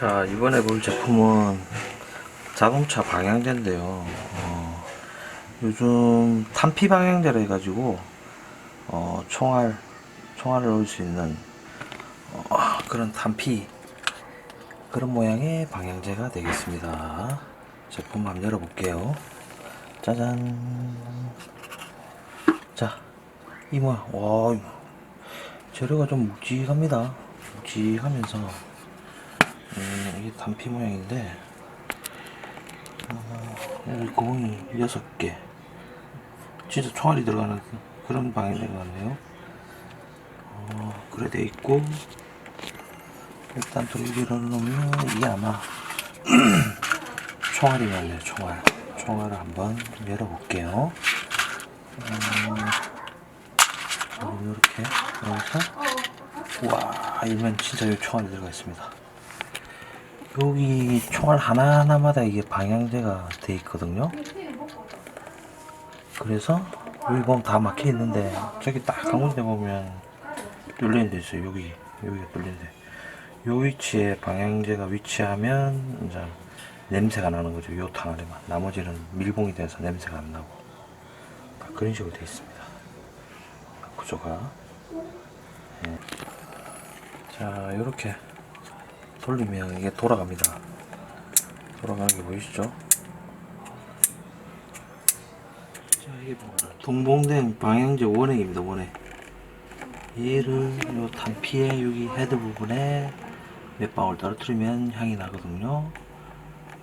자 이번에 볼 제품은 자동차 방향제인데요. 어, 요즘 탄피 방향제라 해가지고 어, 총알 총알을 넣을 수 있는 어, 그런 탄피 그런 모양의 방향제가 되겠습니다. 제품 한번 열어볼게요. 짜잔. 자 이 모양. 와 재료가 좀 묵직합니다. 묵직하면서 음, 이게 단피 모양인데 어, 여기 구멍이 6개. 진짜 총알이 들어가는 그런 방향인 것 같네요. 어, 그래 돼 있고 일단 돌기를 놓으면 이게 아마 총알이 맞네요 총알. 총알을 한번 열어볼게요. 음, 이렇게 넣어서 와 이면 진짜 여기 총알이 들어가 있습니다 여기 총알 하나하나마다 이게 방향제가 돼 있거든요. 그래서 여기 보면 다 막혀 있는데 저기 딱 한 군데 보면 뚫리는 데 있어요. 여기 여기가 뚫리는데. 요 위치에 방향제가 위치하면 이제 냄새가 나는 거죠. 요 탕알에만. 나머지는 밀봉이 돼서 냄새가 안 나고. 딱 그런 식으로 돼 있습니다. 구조가. 예. 자 이렇게 돌리면 이게 돌아갑니다. 돌아가는 게 보이시죠? 자, 이게 뭐 동봉된 방향제 원액입니다. 원액. 얘를 요 단피에 여기 헤드 부분에 몇 방울 떨어뜨리면 향이 나거든요.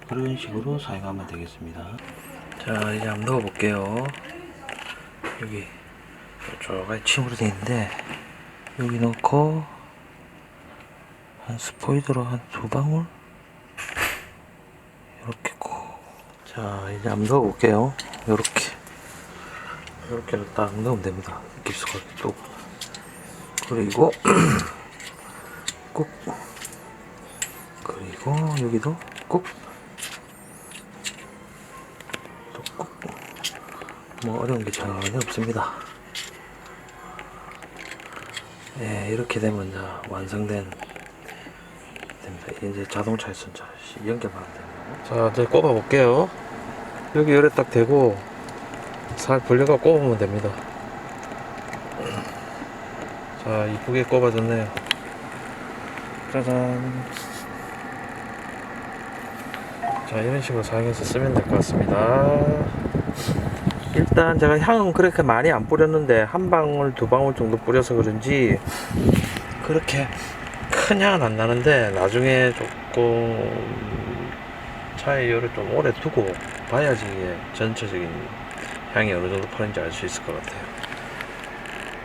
그런 식으로 사용하면 되겠습니다. 자, 이제 한번 넣어볼게요. 여기 저쪽에 침으로 되어 있는데 여기 넣고 한 스포이드로 한 두 방울? 이렇게 꼭 자 이제 한번 넣어 볼게요. 이렇게. 이렇게 딱 넣으면 됩니다. 깊숙하게 또. 그리고 꾹. 그리고 여기도 꾹 또 꾹 뭐 어려운 게 전혀 없습니다. 예, 이렇게 되면 이제 완성된 됩니다. 이제 자동차에서 이제 연결만 하면 됩니다. 자, 이제 꼽아 볼게요. 여기 열에 딱 대고 살 벌려가 꼽으면 됩니다. 자, 이쁘게 꼽아졌네요. 짜잔. 자, 이런 식으로 사용해서 쓰면 될 것 같습니다. 일단 제가 향은 그렇게 많이 안 뿌렸는데 한 방울 두 방울 정도 뿌려서 그런지 그렇게 큰 향은 안 나는데 나중에 조금 차에 열을 좀 오래 두고 봐야지 전체적인 향이 어느 정도 퍼는지 알 수 있을 것 같아요